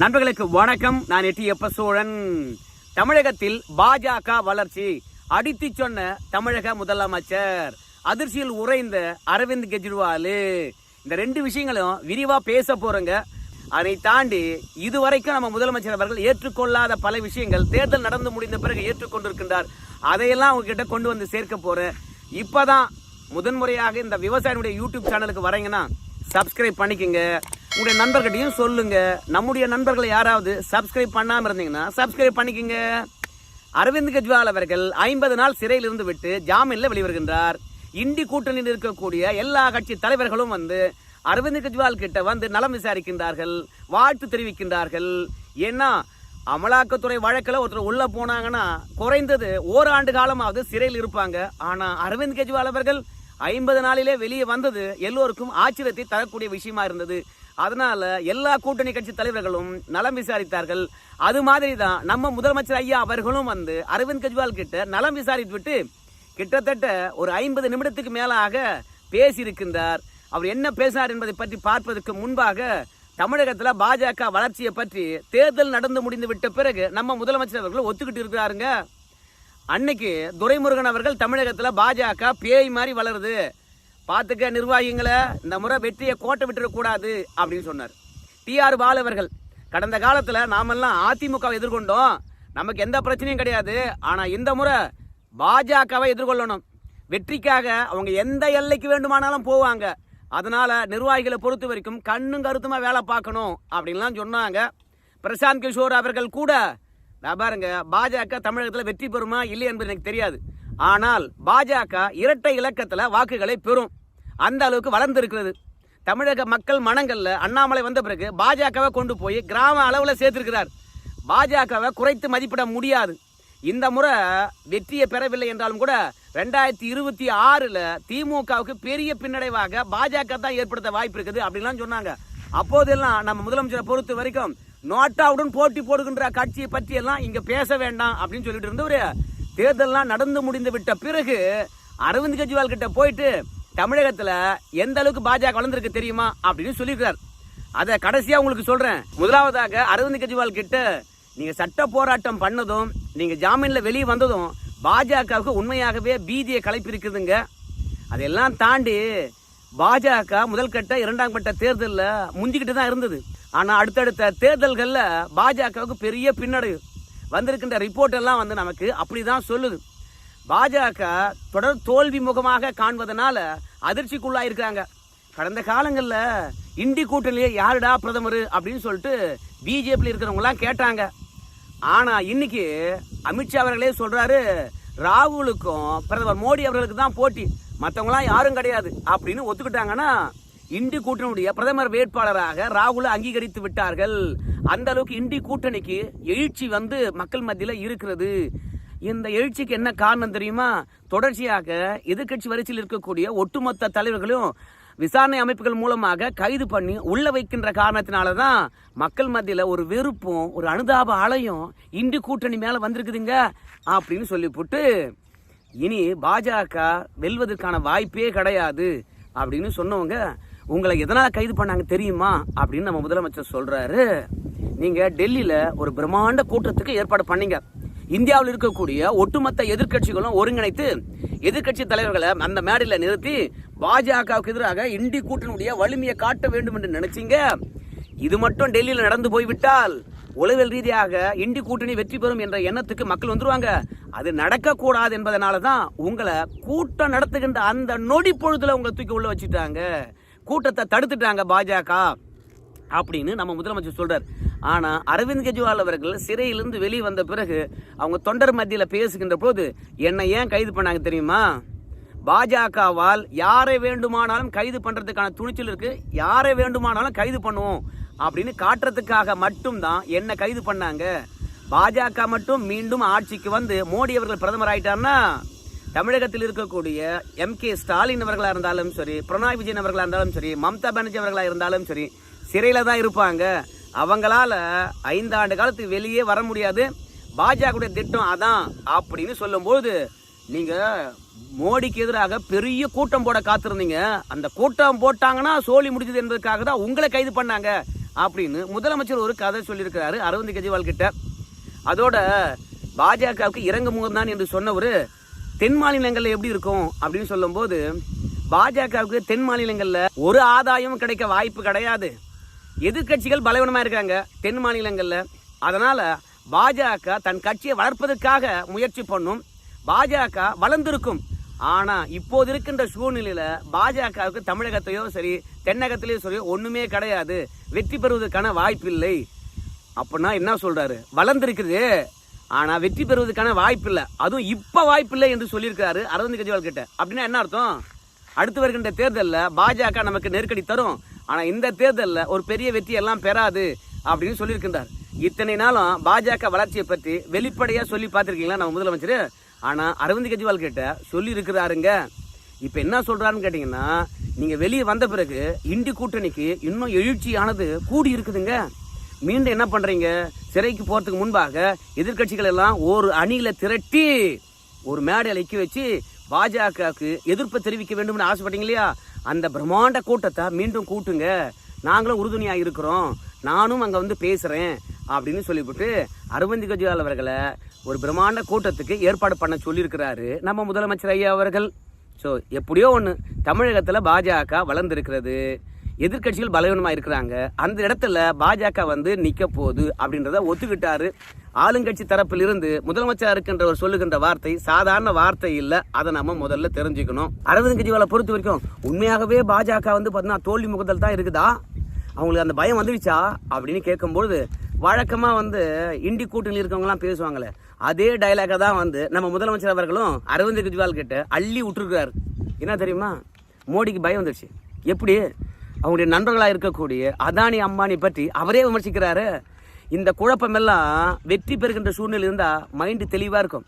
நண்பர்களுக்கு வணக்கம். நான் எட்டி எப்ப சோழன் தமிழகத்தில் பாஜக வளர்ச்சி. அடித்து சொன்ன தமிழக முதலமைச்சர். அதிர்ச்சியில் உறைந்த அரவிந்த் கெஜ்ரிவால். இந்த ரெண்டு விஷயங்களும் விரிவாக பேச போறோங்க. அதை தாண்டி இதுவரைக்கும் நம்ம முதலமைச்சர் அவர்கள் ஏற்றுக்கொள்ளாத பல விஷயங்கள் தேர்தல் நடந்து முடிந்த பிறகு ஏற்றுக்கொண்டிருக்கின்றார். அதையெல்லாம் அவங்ககிட்ட கொண்டு வந்து சேர்க்க போறேன். இப்பதான் முதன்முறையாக இந்த விவசாயினுடைய யூடியூப் சேனலுக்கு வரீங்கன்னா சப்ஸ்கிரைப் பண்ணிக்கங்க. உங்களுடைய நண்பர்கிட்டையும் சொல்லுங்க. நம்முடைய நண்பர்களை யாராவது சப்ஸ்கிரைப் பண்ணாம இருந்தீங்கன்னா சப்ஸ்கிரைப் பண்ணிக்கங்க. அரவிந்த் கெஜ்ரிவால் அவர்கள் ஐம்பது நாள் சிறையில் இருந்து விட்டு ஜாமீனில் வெளிவருகின்றார். இந்தி கூட்டணியில் இருக்கக்கூடிய எல்லா கட்சி தலைவர்களும் வந்து அரவிந்த் கெஜ்ரிவால் கிட்ட வந்து நலம் விசாரிக்கின்றார்கள் வாழ்த்து தெரிவிக்கின்றார்கள். ஏன்னா அமலாக்கத்துறை வழக்கில் ஒருத்தர் உள்ளே போனாங்கன்னா குறைந்தது ஓராண்டு காலமாவது சிறையில் இருப்பாங்க. ஆனால் அரவிந்த் கெஜ்ரிவால் அவர்கள் ஐம்பது நாளிலே வெளியே வந்தது எல்லோருக்கும் ஆச்சரியத்தை தரக்கூடிய விஷயமா இருந்தது. அதனால எல்லா கூட்டணி கட்சி தலைவர்களும் நலம் விசாரித்தார்கள். அது மாதிரி தான் நம்ம முதலமைச்சர் ஐயா அவர்களும் வந்து அரவிந்த் கெஜ்ரிவால் கிட்ட நலம் விசாரித்து விட்டு கிட்டத்தட்ட ஒரு ஐம்பது நிமிடத்துக்கு மேலாக பேசியிருக்கின்றார். அவர் என்ன பேசினார் என்பதை பற்றி பார்ப்பதற்கு முன்பாக தமிழகத்தில் பாஜக வளர்ச்சியை பற்றி தேர்தல் நடந்து முடிந்து விட்ட பிறகு நம்ம முதலமைச்சர் அவர்கள் ஒத்துக்கிட்டு இருக்கிறாருங்க. அன்னைக்கு துரைமுருகன் அவர்கள் தமிழகத்தில் பாஜக பேய் மாதிரி வளருது. பார்த்துக்க நிர்வாகிகளை இந்த முறை வெற்றியை கோட்டை விட்டுறக்கூடாது அப்படின்னு சொன்னார். டிஆர் பால் அவர்கள் கடந்த காலத்தில் நாமெல்லாம் அதிமுகவை எதிர்கொண்டோம். நமக்கு எந்த பிரச்சனையும் கிடையாது. ஆனால் இந்த முறை பாஜகவை எதிர்கொள்ளணும். வெற்றிக்காக அவங்க எந்த எல்லைக்கு வேண்டுமானாலும் போவாங்க. அதனால் நிர்வாகிகளை பொறுத்த வரைக்கும் கண்ணும் கருத்துமாக வேலை பார்க்கணும் அப்படின்லாம் சொன்னாங்க. பிரசாந்த் கிஷோர் அவர்கள் கூட நான் பாருங்க பாஜக தமிழகத்தில் வெற்றி பெறுமா இல்லை என்பது எனக்கு தெரியாது. ஆனால் பாஜக இரட்டை இலக்கத்தில் வாக்குகளை பெறும். அந்த அளவுக்கு வளர்ந்துருக்கிறது தமிழக மக்கள் மனங்களில் அண்ணாமலை வந்த பிறகு பாஜகவை கொண்டு போய் கிராம அளவில் சேர்த்திருக்கிறார். பாஜகவை குறைத்து மதிப்பிட முடியாது. இந்த முறை வெற்றியை பெறவில்லை என்றாலும் கூட ரெண்டாயிரத்தி இருபத்தி ஆறில் திமுகவுக்கு பெரிய பின்னடைவாக பாஜக தான் ஏற்படுத்த வாய்ப்பு இருக்குது அப்படின்லாம் சொன்னாங்க. அப்போதெல்லாம் நம்ம முதலமைச்சரை பொறுத்த வரைக்கும் நோட்டாவுடன் போட்டி போடுகின்ற கட்சியை பற்றி எல்லாம் பேச வேண்டாம் அப்படின்னு சொல்லிட்டு இருந்தவரு தேர்தல்லாம் நடந்து முடிந்து விட்ட பிறகு அரவிந்த் கெஜ்ரிவால் கிட்ட போயிட்டு தமிழகத்தில் எந்த அளவுக்கு பாஜக வளர்ந்துருக்கு தெரியுமா அப்படின்னு சொல்லியிருக்கிறார். அதை கடைசியாக உங்களுக்கு சொல்கிறேன் முதலாவதாக அரவிந்த் கெஜ்ரிவால் கிட்ட நீங்கள் சட்ட போராட்டம் பண்ணதும் நீங்கள் ஜாமீனில் வெளியே வந்ததும் பாஜகவுக்கு உண்மையாகவே பீதியை கலைப்பிருக்குதுங்க. அதெல்லாம் தாண்டி பாஜக முதல் கட்ட இரண்டாம் கட்ட தேர்தலில் முந்திக்கிட்டு தான் இருந்தது. ஆனால் அடுத்தடுத்த தேர்தல்களில் பாஜகவுக்கு பெரிய பின்னடைவு. வந்திருக்கின்ற ரிப்போர்ட் எல்லாம் வந்து நமக்கு அப்படி தான் சொல்லுது. பாஜக தொடர் தோல்வி முகமாக காண்பதனால அதிர்ச்சிக்குள்ளாயிருக்காங்க கடந்த காலங்களில் இண்டி கூட்டணியே யாருடா பிரதமர் அப்படின்னு சொல்லிட்டு பிஜேபியில் இருக்கிறவங்களாம் கேட்டாங்க. ஆனால் இன்னைக்கு அமித்ஷா அவர்களே சொல்கிறாரு ராகுலுக்கும் பிரதமர் மோடி அவர்களுக்கு தான் போட்டி. மற்றவங்களாம் யாரும் கிடையாது அப்படின்னு ஒத்துக்கிட்டாங்கன்னா இண்டி கூட்டணியுடைய பிரதமர் வேட்பாளராக ராகுலை அங்கீகரித்து விட்டார்கள். அந்த அளவுக்கு இண்டி கூட்டணிக்கு எழுச்சி வந்து மக்கள் மத்தியில் இருக்கிறது. இந்த எழுச்சிக்கு என்ன காரணம் தெரியுமா? தொடர்ச்சியாக எதிர்க்கட்சி வரிசையில் இருக்கக்கூடிய ஒட்டுமொத்த தலைவர்களும் விசாரணை அமைப்புகள் மூலமாக கைது பண்ணி உள்ள வைக்கின்ற காரணத்தினால தான் மக்கள் மத்தியில் ஒரு வெறுப்பும் ஒரு அனுதாப ஆலயம் இந்தி கூட்டணி மேலே வந்திருக்குதுங்க அப்படின்னு சொல்லிவிட்டு இனி பாஜக வெல்வதற்கான வாய்ப்பே கிடையாது அப்படின்னு சொன்னவங்க உங்களை எதனால் கைது பண்ணாங்க தெரியுமா? அப்படின்னு நம்ம முதலமைச்சர் சொல்கிறாரு நீங்கள் டெல்லியில் ஒரு பிரம்மாண்ட கூட்டத்துக்கு ஏற்பாடு பண்ணீங்க. இந்தியாவில் இருக்கக்கூடிய ஒட்டுமொத்த எதிர்க்கட்சிகளும் ஒருங்கிணைத்து எதிர்க்கட்சி தலைவர்களை அந்த மேடையில் நிறுத்தி பாஜகவுக்கு எதிராக இந்தி கூட்டணியுடைய வலிமையை காட்ட வேண்டும் என்று நினைச்சிங்க. இது மட்டும் டெல்லியில் நடந்து போய்விட்டால் உளவியல் ரீதியாக இண்டி கூட்டணி வெற்றி பெறும் என்ற எண்ணத்துக்கு மக்கள் வந்துருவாங்க. அது நடக்கக்கூடாது என்பதனால தான் உங்களை கூட்டம் நடத்துகின்ற அந்த நொடி பொழுதுல உங்களை தூக்கி உள்ள வச்சுட்டாங்க. கூட்டத்தை தடுத்துட்டாங்க பாஜக அப்படின்னு நம்ம முதலமைச்சர் சொல்றார். ஆனால் அரவிந்த் கெஜ்ரிவால் அவர்கள் சிறையிலிருந்து வெளியே வந்த பிறகு அவங்க தொண்டர் மத்தியில் பேசுகின்ற போது என்னை ஏன் கைது பண்ணாங்க தெரியுமா? பாஜகவால் யாரை வேண்டுமானாலும் கைது பண்ணுறதுக்கான துணிச்சல் இருக்கு. யாரை வேண்டுமானாலும் கைது பண்ணுவோம். அப்படின்னு காட்டுறதுக்காக மட்டும்தான் என்னை கைது பண்ணாங்க. பாஜக மட்டும் மீண்டும் ஆட்சிக்கு வந்து மோடி அவர்கள் பிரதமர் ஆயிட்டார்னா தமிழகத்தில் இருக்கக்கூடிய எம் கே ஸ்டாலின் அவர்களாக இருந்தாலும் சரி பிரணாய் விஜயன் அவர்களாக இருந்தாலும் சரி மம்தா பானர்ஜி அவர்களாக இருந்தாலும் சரி சிறையில் தான் இருப்பாங்க. அவங்களால ஐந்தாண்டு காலத்துக்கு வெளியே வர முடியாது. பாஜகவுடைய திட்டம் அதான் அப்படின்னு சொல்லும்போது நீங்கள் மோடிக்கு எதிராக பெரிய கூட்டம் போட காத்திருந்தீங்க. அந்த கூட்டம் போட்டாங்கன்னா சோழி முடிஞ்சது என்பதற்காக தான் உங்களை கைது பண்ணாங்க அப்படின்னு முதலமைச்சர் ஒரு கதை சொல்லியிருக்கிறாரு அரவிந்த் கெஜ்ரிவால் கிட்ட. அதோட பாஜகவுக்கு இறங்கு முகம்தான் என்று சொன்னவர் தென் மாநிலங்களில் எப்படி இருக்கும் அப்படின்னு சொல்லும்போது பாஜகவுக்கு தென் மாநிலங்களில் ஒரு ஆதாயமும் கிடைக்க வாய்ப்பு கிடையாது. எதிர்க்கட்சிகள் பலவீனமாக இருக்காங்க தென் மாநிலங்களில். அதனால் பாஜக தன் கட்சியை வளர்ப்பதற்காக முயற்சி பண்ணும். பாஜக வளர்ந்திருக்கும். ஆனால் இப்போது இருக்கின்ற சூழ்நிலையில் பாஜகவுக்கு தமிழகத்தையோ சரி தென்னகத்திலேயோ சரி ஒன்றுமே கிடையாது. வெற்றி பெறுவதற்கான வாய்ப்பில்லை. அப்படின்னா என்ன சொல்கிறாரு வளர்ந்துருக்குது. ஆனால் வெற்றி பெறுவதற்கான வாய்ப்பு இல்லை அதுவும் இப்போ வாய்ப்பு இல்லை என்று சொல்லியிருக்காரு அரவிந்த் கெஜ்ரிவால் கிட்ட. அப்படின்னா என்ன அர்த்தம்? அடுத்து வருகின்ற தேர்தலில் பாஜக நமக்கு நெருக்கடி தரும். ஆனால் இந்த தேர்தலில் ஒரு பெரிய வெற்றி எல்லாம் பெறாது அப்படின்னு சொல்லியிருக்கின்றார். இத்தனை நாளும் பாஜக வளர்ச்சியை பற்றி வெளிப்படையாக சொல்லி பார்த்துருக்கீங்களா நம்ம முதலமைச்சர்? ஆனால் அரவிந்த் கெஜ்ரிவால் கிட்ட சொல்லி இருக்கிறாருங்க என்ன சொல்கிறாருன்னு கேட்டிங்கன்னா நீங்கள் வெளியே வந்த பிறகு இந்தி கூட்டணிக்கு இன்னும் எழுச்சியானது கூடி இருக்குதுங்க மீண்டும் என்ன பண்ணுறீங்க சிறைக்கு போகிறதுக்கு முன்பாக எதிர்க்கட்சிகள் எல்லாம் ஒரு அணியில் திரட்டி ஒரு மேடையில் இக்கி வச்சு பாஜகவுக்கு எதிர்ப்பு தெரிவிக்க வேண்டும்னு ஆசைப்பட்டீங்க இல்லையா? அந்த பிரம்மாண்ட கூட்டத்தை மீண்டும் கூட்டுங்க. நாங்களும் உறுதுணையாக இருக்கிறோம். நானும் அங்கே வந்து பேசுகிறேன் அப்படின்னு சொல்லிவிட்டு அரவிந்த் கெஜ்ரிவால் அவர்களை ஒரு பிரம்மாண்ட கூட்டத்துக்கு ஏற்பாடு பண்ண சொல்லியிருக்கிறாரு நம்ம முதலமைச்சர் ஐயா அவர்கள். ஸோ எப்படியோ ஒன்று தமிழகத்தில் பாஜக வளர்ந்துருக்கிறது. எதிர்க்கட்சிகள் பலவீனமாக இருக்கிறாங்க. அந்த இடத்துல பாஜக வந்து நிற்க போகுது அப்படின்றத ஒத்துக்கிட்டாரு. ஆளுங்கட்சி தரப்பில் இருந்து முதலமைச்சர் இருக்கின்றவர் சொல்லுகின்ற வார்த்தை சாதாரண வார்த்தை இல்லை. அதை நம்ம முதல்ல தெரிஞ்சுக்கணும். அரவிந்த் கெஜ்ரிவாலை பொறுத்த வரைக்கும் உண்மையாகவே பாஜக வந்து பார்த்தீங்கன்னா தோல்வி முகத்தில் தான் இருக்குதா? அவங்களுக்கு அந்த பயம் வந்துடுச்சா? அப்படின்னு கேட்கும்பொழுது வழக்கமாக வந்து இண்டி கூட்டணியில் இருக்கவங்கலாம் பேசுவாங்களே. அதே டைலாக தான் வந்து நம்ம முதலமைச்சர் அவர்களும் அரவிந்த் கெஜ்ரிவால் கிட்ட அள்ளி விட்டுருக்காரு என்ன தெரியுமா? மோடிக்கு பயம் வந்துடுச்சு. எப்படி? அவங்களுடைய நண்பர்களாக இருக்கக்கூடிய அதானி அம்பானி பற்றி அவரே விமர்சிக்கிறாரு. இந்த குழப்பமெல்லாம் வெற்றி பெறுகின்ற சூழ்நிலை இருந்தால் மைண்டு தெளிவாக இருக்கும்.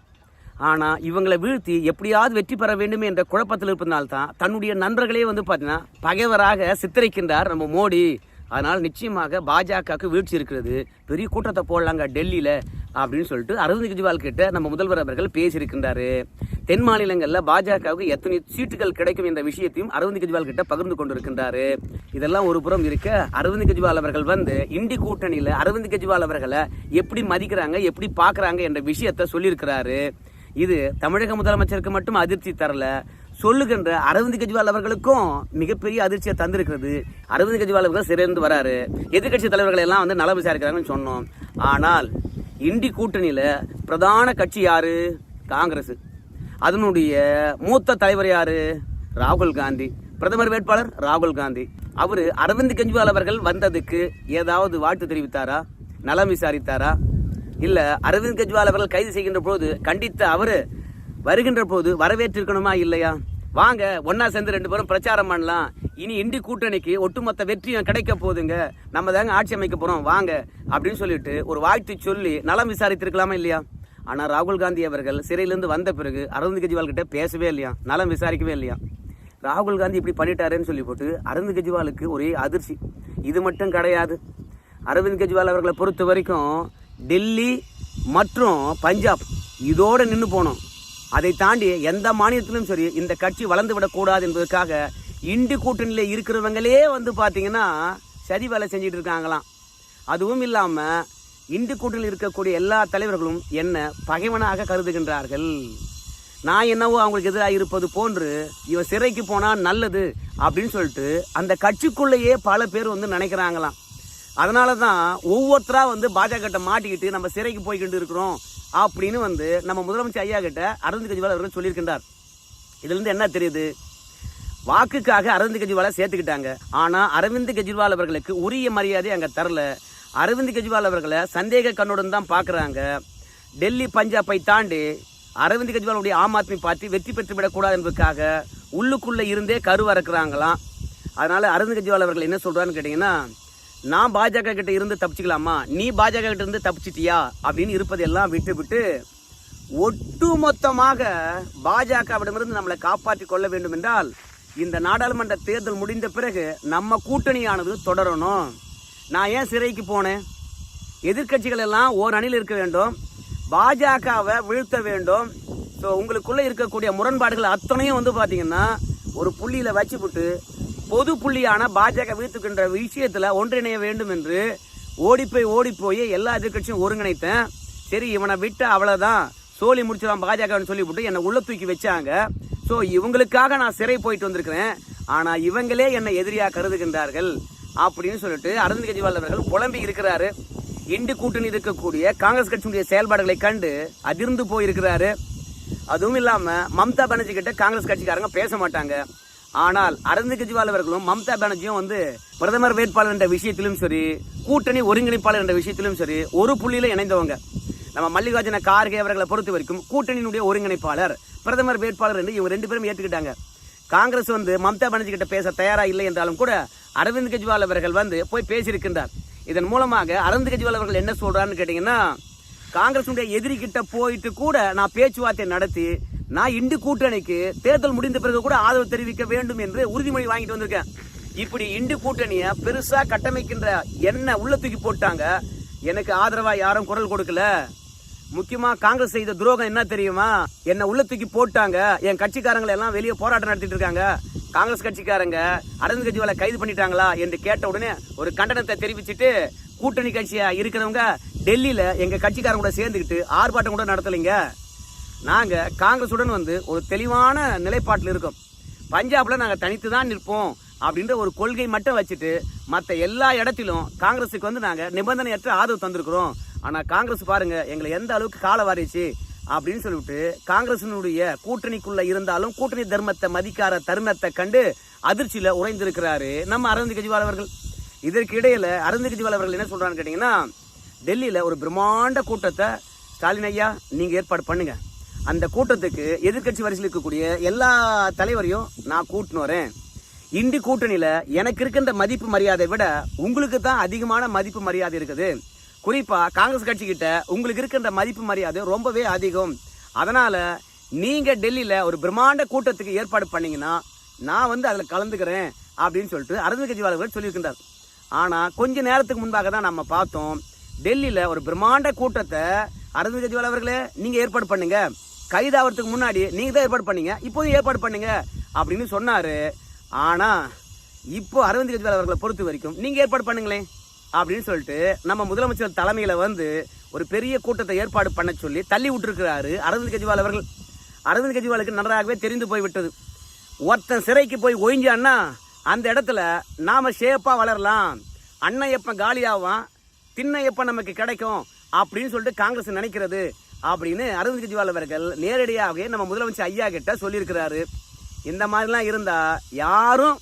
ஆனால் இவங்களை வீழ்த்தி எப்படியாவது வெற்றி பெற வேண்டும் என்ற குழப்பத்தில் இருப்பதனால்தான் தன்னுடைய நண்பர்களே வந்து பார்த்தீங்கன்னா பகைவராக சித்தரிக்கின்றார் நம்ம மோடி. அதனால் நிச்சயமாக பாஜகவுக்கு வீழ்ச்சி இருக்கிறது. பெரிய கூட்டத்தை போடலாங்க டெல்லியில் அப்படின்னு சொல்லிட்டு அரவிந்த் கெஜ்ரிவால் கிட்ட நம்ம முதல்வர் அவர்கள் பேசியிருக்கின்றாரு. தென் மாநிலங்களில் பாஜகவுக்கு எத்தனை சீட்டுகள் கிடைக்கும் என்ற விஷயத்தையும் அரவிந்த் கெஜ்ரிவால் கிட்ட பகிர்ந்து கொண்டிருக்கின்றாரு. இதெல்லாம் ஒரு புறம் இருக்க அரவிந்த் கெஜ்ரிவால் அவர்கள் வந்து இந்தி கூட்டணியில் அரவிந்த் கெஜ்ரிவால் அவர்களை எப்படி மதிக்கிறாங்க எப்படி பார்க்குறாங்க என்ற விஷயத்த சொல்லியிருக்கிறாரு. இது தமிழக முதலமைச்சருக்கு மட்டும் அதிர்ச்சி தரல சொல்லுகின்ற அரவிந்த் கெஜ்ரிவால் அவர்களுக்கும் மிகப்பெரிய அதிர்ச்சியை தந்திருக்கிறது. அரவிந்த் கெஜ்ரிவால் அவர்கள் சிறைந்து வராரு. எதிர்க்கட்சி தலைவர்கள் எல்லாம் வந்து நலம் விசாரிக்கிறாங்கன்னு சொன்னோம். ஆனால் இந்தி கூட்டணியில் பிரதான கட்சி யாரு? காங்கிரஸ். அதனுடைய மூத்த தலைவர் யாரு? ராகுல் காந்தி. பிரதமர் வேட்பாளர் ராகுல் காந்தி. அவர் அரவிந்த் கெஜ்ரிவால் அவர்கள் வந்ததுக்கு ஏதாவது வாழ்த்து தெரிவித்தாரா? நலம் விசாரித்தாரா? இல்லை அரவிந்த் கெஜ்ரிவால் அவர்கள் கைது செய்கின்ற போது கண்டித்த அவர் வருகின்ற போது வரவேற்றிருக்கணுமா இல்லையா? வாங்க ஒன்னா சேர்ந்து ரெண்டு பேரும் பிரச்சாரம் பண்ணலாம். இனி இண்டி கூட்டணிக்கு ஒட்டுமொத்த வெற்றியும் கிடைக்க போதுங்க நம்ம தாங்க ஆட்சி அமைக்க போறோம். வாங்க அப்படின்னு சொல்லிட்டு ஒரு வாழ்த்து சொல்லி நலம் விசாரித்திருக்கலாமா இல்லையா? ஆனால் ராகுல் காந்தி அவர்கள் சிறையிலேருந்து வந்த பிறகு அரவிந்த் கெஜ்ரிவால் கிட்ட பேசவே இல்லையா? நலம் விசாரிக்கவே இல்லையா? ராகுல் காந்தி இப்படி பண்ணிட்டாருன்னு சொல்லி போட்டு அரவிந்த் கெஜ்ரிவாலுக்கு ஒரே அதிர்ச்சி. இது மட்டும் கிடையாது. அரவிந்த் கெஜ்ரிவால் அவர்களை பொறுத்த வரைக்கும் டெல்லி மற்றும் பஞ்சாப் இதோடு நின்று போனோம். அதை தாண்டி எந்த மாநிலத்திலும் சரி இந்த கட்சி வளர்ந்து விடக்கூடாது என்பதற்காக இண்டி கூட்டணியில் இருக்கிறவங்களே வந்து பார்த்தீங்கன்னா சதி வேலை செஞ்சுட்டு இருக்காங்களாம். அதுவும் இல்லாமல் இந்து கூட்டணியில் இருக்கக்கூடிய எல்லா தலைவர்களும் என்ன பகைவனாக கருதுகின்றார்கள். நான் என்னவோ அவங்களுக்கு எதிராக இருப்பது போன்று இவன் சிறைக்கு போனால் நல்லது அப்படின்னு சொல்லிட்டு அந்த கட்சிக்குள்ளேயே பல பேர் வந்து நினைக்கிறாங்களாம். அதனால தான் ஒவ்வொருத்தராக வந்து பாஜக மாட்டிக்கிட்டு நம்ம சிறைக்கு போய்கிட்டு இருக்கிறோம். அப்படின்னு வந்து நம்ம முதலமைச்சர் ஐயா கிட்ட அரவிந்த் கெஜ்ரிவால் அவர்கள் சொல்லியிருக்கின்றார். இதுலேருந்து என்ன தெரியுது? வாக்குக்காக அரவிந்த் கெஜ்ரிவாலை சேர்த்துக்கிட்டாங்க. ஆனால் அரவிந்த் கெஜ்ரிவால் அவர்களுக்கு உரிய மரியாதை அங்கே தரல. அரவிந்த் கெஜ்ரிவால் அவர்களை சந்தேக கண்ணுடன் தான் பார்க்குறாங்க. டெல்லி பஞ்சாபை தாண்டி அரவிந்த் கெஜ்ரிவாலுடைய ஆம் ஆத்மி பார்ட்டி வெற்றி பெற்று விடக்கூடாது என்பதற்காக உள்ளுக்குள்ளே இருந்தே கருவறக்குறாங்களாம். அதனால் அரவிந்த் கெஜ்ரிவால் அவர்கள் என்ன சொல்கிறான்னு கேட்டிங்கன்னா நான் பாஜக கிட்ட இருந்து தப்பிச்சுக்கலாமா? நீ பாஜக கிட்ட இருந்து தப்பிச்சிட்டியா? அப்படின்னு இருப்பதெல்லாம் விட்டு விட்டு ஒட்டுமொத்தமாக பாஜகவிடமிருந்து நம்மளை காப்பாற்றி கொள்ள வேண்டும் என்றால் இந்த நாடாளுமன்ற தேர்தல் முடிந்த பிறகு நம்ம கூட்டணியானது தொடரணும். நான் ஏன் சிறைக்கு போனேன்? எதிர்க்கட்சிகள் எல்லாம் ஓர் அணியில் இருக்க வேண்டும். பாஜகவை வீழ்த்த வேண்டும். ஸோ உங்களுக்குள்ளே இருக்கக்கூடிய முரண்பாடுகள் அத்தனையும் வந்து பார்த்தீங்கன்னா ஒரு புள்ளியில் வச்சுப்பட்டு பொது புள்ளியான பாஜக வீழ்த்துக்கின்ற விஷயத்தில் ஒன்றிணைய வேண்டும் என்று ஓடிப்போய் ஓடிப்போய் எல்லா எதிர்க்கட்சியும் ஒருங்கிணைத்தேன். சரி இவனை விட்டு அவ்வளோதான் சோலி முடிச்சிடலாம் பாஜகன்னு சொல்லிவிட்டு என்னை உள்ள தூக்கி வச்சாங்க. ஸோ இவங்களுக்காக நான் சிறை போயிட்டு வந்திருக்கிறேன். ஆனால் இவங்களே என்னை எதிரியாக கருதுகின்றார்கள் அப்படின்னு சொல்லிட்டு அரவிந்த் கெஜ்ரிவால் அவர்கள் புலம்பி இருக்கிறாரு. இண்டு கூட்டணி இருக்கக்கூடிய காங்கிரஸ் கட்சியினுடைய செயல்பாடுகளை கண்டு அதிர்ந்து போயிருக்கிறாரு. அதுவும் இல்லாமல் மம்தா பானர்ஜி கிட்ட காங்கிரஸ் கட்சிக்காரங்க பேச மாட்டாங்க. ஆனால் அரவிந்த் கெஜ்ரிவால் அவர்களும் மம்தா பானர்ஜியும் வந்து பிரதமர் வேட்பாளர் என்ற விஷயத்திலும் சரி கூட்டணி ஒருங்கிணைப்பாளர் என்ற விஷயத்திலும் சரி ஒரு புள்ளியில இணைந்தவங்க. நம்ம மல்லிகார்ஜுன கார்கே அவர்களை பொறுத்த வரைக்கும் கூட்டணியினுடைய ஒருங்கிணைப்பாளர் பிரதமர் வேட்பாளர் என்று இவங்க ரெண்டு பேரும் ஏற்றுக்கிட்டாங்க காங்கிரஸ் வந்து மம்தா பானர்ஜி கிட்ட பேச தயாரா இல்லை என்றாலும் கூட அரவிந்த் கெஜ்ரிவால் அவர்கள் வந்து போய் பேசியிருக்கின்றார். இதன் மூலமாக அரவிந்த் கெஜ்ரிவால் அவர்கள் என்ன சொல்றான்னு கேட்டீங்கன்னா காங்கிரஸுடைய எதிரி கிட்ட போயிட்டு கூட நான் பேச்சுவார்த்தை நடத்தி நான் இந்து கூட்டணிக்கு தேர்தல் முடிந்த பிறகு கூட ஆதரவு தெரிவிக்க வேண்டும் என்று உறுதிமொழி வாங்கிட்டு வந்திருக்கேன். இப்படி இண்டு கூட்டணிய பெருசா கட்டமைக்கின்ற என்ன உள்ள தூக்கி போட்டாங்க. எனக்கு ஆதரவா யாரும் குரல் கொடுக்கல. முக்கியமா காங்கிரஸ் செய்த துரோகம் என்ன தெரியுமா? என்ன உள்ள தூக்கி போட்டாங்க. என் கட்சிக்காரங்களை எல்லாம் வெளியே போராட்டம் நடத்திட்டு இருக்காங்க. காங்கிரஸ் கட்சிக்காரங்க அரவிந்த் கெஜ்ரிவாலை கைது பண்ணிட்டாங்களா என்று கேட்ட உடனே ஒரு கண்டனத்தை தெரிவிச்சிட்டு கூட்டணி கட்சியா இருக்கிறவங்க டெல்லியில எங்க கட்சிக்காரங்க கூட சேர்ந்துக்கிட்டு ஆர்ப்பாட்டம் கூட நடத்தலைங்க. நாங்கள் காங்கிரஸுடன் வந்து ஒரு தெளிவான நிலைப்பாட்டில் இருக்கோம். பஞ்சாபில் நாங்கள் தனித்து தான் நிற்போம் அப்படின்ற ஒரு கொள்கை மட்டும் வச்சுட்டு மற்ற எல்லா இடத்திலும் காங்கிரஸுக்கு வந்து நாங்கள் நிபந்தனையற்ற ஆதரவு தந்திருக்கிறோம். ஆனால் காங்கிரஸ் பாருங்கள் எங்களை எந்த அளவுக்கு கால வாரிச்சு அப்படின்னு சொல்லிவிட்டு காங்கிரசினுடைய கூட்டணிக்குள்ளே இருந்தாலும் கூட்டணி தர்மத்தை மதிக்காத தருணத்தை கண்டு அதிர்ச்சியில் உறைந்திருக்கிறாரு நம்ம அரவிந்த் கெஜ்ரிவால் அவர்கள். இதற்கு இடையில் அரவிந்த் கெஜ்ரிவால் அவர்கள் என்ன சொல்கிறான்னு கேட்டிங்கன்னா டெல்லியில் ஒரு பிரம்மாண்ட கூட்டத்தை ஸ்டாலின் ஐயா நீங்கள் ஏற்பாடு பண்ணுங்கள் அந்த கூட்டத்துக்கு எதிர்க்கட்சி வரிசையில் இருக்கக்கூடிய எல்லா தலைவரையும் நான் கூட்டின்னு வரேன். இண்டி கூட்டணியில் எனக்கு இருக்கின்ற மதிப்பு மரியாதை விட உங்களுக்கு தான் அதிகமான மதிப்பு மரியாதை இருக்குது. குறிப்பாக காங்கிரஸ் கட்சிக்கிட்ட உங்களுக்கு இருக்கின்ற மதிப்பு மரியாதை ரொம்பவே அதிகம். அதனால் நீங்கள் டெல்லியில் ஒரு பிரம்மாண்ட கூட்டத்துக்கு ஏற்பாடு பண்ணிங்கன்னா நான் வந்து அதில் கலந்துக்கிறேன் அப்படின்னு சொல்லிட்டு அரவிந்த் கெஜ்ரிவால் சொல்லியிருக்கின்றார் ஆனால் கொஞ்ச நேரத்துக்கு முன்பாக தான் நம்ம பார்த்தோம் டெல்லியில் ஒரு பிரம்மாண்ட கூட்டத்தை அரவிந்த் கெஜ்ரிவால் அவர்களே நீங்கள் ஏற்பாடு பண்ணுங்கள் கைதாகிறதுக்கு முன்னாடி நீங்கள் தான் ஏற்பாடு பண்ணீங்க இப்போதும் ஏற்பாடு பண்ணுங்க அப்படின்னு சொன்னார். ஆனால் இப்போ அரவிந்த் கெஜ்ரிவால் அவர்களை பொறுத்த வரைக்கும் நீங்கள் ஏற்பாடு பண்ணுங்களேன் அப்படின்னு சொல்லிட்டு நம்ம முதலமைச்சர் தலைமையில் வந்து ஒரு பெரிய கூட்டத்தை ஏற்பாடு பண்ண சொல்லி தள்ளி விட்டுருக்கிறாரு அரவிந்த் கெஜ்ரிவால் அவர்கள். அரவிந்த் கெஜ்ரிவாலுக்கு நன்றாகவே தெரிந்து போய்விட்டது. ஒருத்தன் சிறைக்கு போய் ஒழிஞ்சான்னா அந்த இடத்துல நாம் ஷேப்பாக வளரலாம். அண்ணன் எப்போ காலியாவான் திண்ணை எப்போ நமக்கு கிடைக்கும் அப்படின்னு சொல்லிட்டு காங்கிரஸ் நினைக்கிறது. அப்படின்னு அரவிந்த் கெஜ்ரிவால் அவர்கள் நேரடியாகவே நம்ம முதலமைச்சர் ஐயா கிட்ட சொல்லியிருக்கிறாரு. இந்த மாதிரிலாம் இருந்தால் யாரும்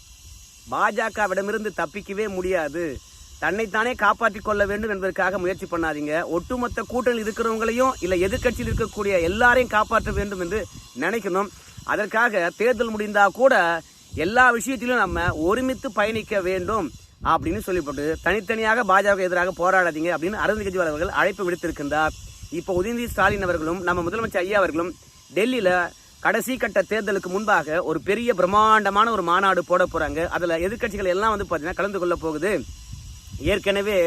பாஜகவிடமிருந்து தப்பிக்கவே முடியாது. தன்னைத்தானே காப்பாற்றிக் கொள்ள வேண்டும் என்பதற்காக முயற்சி பண்ணாதீங்க. ஒட்டுமொத்த கூட்டணி இருக்கிறவங்களையும் இல்லை எதிர்க்கட்சியில் இருக்கக்கூடிய எல்லாரையும் காப்பாற்ற வேண்டும் என்று நினைக்கணும். அதற்காக தேர்தல் முடிந்தால் கூட எல்லா விஷயத்திலும் நம்ம ஒருமித்து பயணிக்க வேண்டும் அப்படின்னு சொல்லிப்பட்டு தனித்தனியாக பாஜக எதிராக போராடாதீங்க அப்படின்னு அரவிந்த் கெஜ்ரிவால் அவர்கள் அழைப்பு விடுத்திருக்கின்றார். இப்போ உதயநிதி ஸ்டாலின் அவர்களும் நம்ம முதலமைச்சர் ஐயா அவர்களும் டெல்லியில் கடைசி கட்ட தேர்தலுக்கு முன்பாக ஒரு பெரிய பிரம்மாண்டமான ஒரு மாநாடு போட போகிறாங்க அதில் எதிர்க்கட்சிகள் எல்லாம் வந்து பார்த்தீங்கன்னா கலந்து கொள்ள போகுது. ஏற்கனவே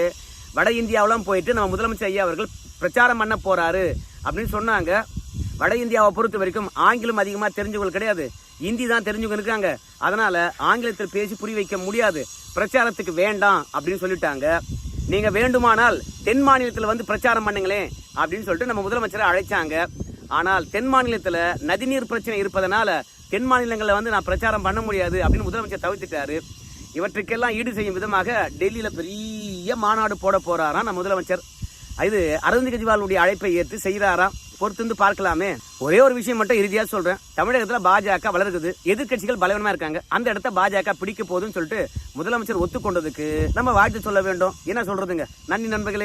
வட இந்தியாவெல்லாம் போயிட்டு நம்ம முதலமைச்சர் ஐயா அவர்கள் பிரச்சாரம் பண்ண போகிறாரு அப்படின்னு சொன்னாங்க. வட இந்தியாவை பொறுத்த வரைக்கும் ஆங்கிலம் அதிகமாக தெரிஞ்சவங்க கிடையாது. இந்தி தான் தெரிஞ்சவங்க இருக்காங்க. அதனால் ஆங்கிலத்தில் பேசி புரிய வைக்க முடியாது. பிரச்சாரத்துக்கு வேண்டாம் அப்படின்னு சொல்லிட்டாங்க. நீங்க வேண்டுமானால் தென் மாநிலத்தில் வந்து பிரச்சாரம் பண்ணுங்களேன் அப்படின்னு சொல்லிட்டு நம்ம முதலமைச்சரை அழைச்சாங்க. ஆனால் தென் மாநிலத்தில் நதிநீர் பிரச்சனை இருப்பதனால தென் மாநிலங்களில் வந்து நான் பிரச்சாரம் பண்ண முடியாது அப்படின்னு முதலமைச்சர் தவிர்த்துட்டாரு. இவற்றுக்கெல்லாம் ஈடு செய்யும் விதமாக டெல்லியில் பெரிய மாநாடு போட போறாராம் நம்ம முதலமைச்சர். இது அரவிந்த் கெஜ்ரிவாலுடைய அழைப்பை ஏற்று செய்கிறாராம். பொறுத்திருந்து பார்க்கலாமே. ஒரே ஒரு விஷயம் மட்டும் இறுதியா சொல்றேன். தமிழகத்துல பாஜக வளருக்குது. எதிர்க்கட்சிகள் பலவீனமா இருக்காங்க. அந்த இடத்த பாஜக பிடிக்க போகுதுன்னு சொல்லிட்டு முதலமைச்சர் ஒத்துக்கொண்டதுக்கு நம்ம வாழ்த்து சொல்ல வேண்டும். என்ன சொல்றதுங்க? நன்றி நண்பர்களே.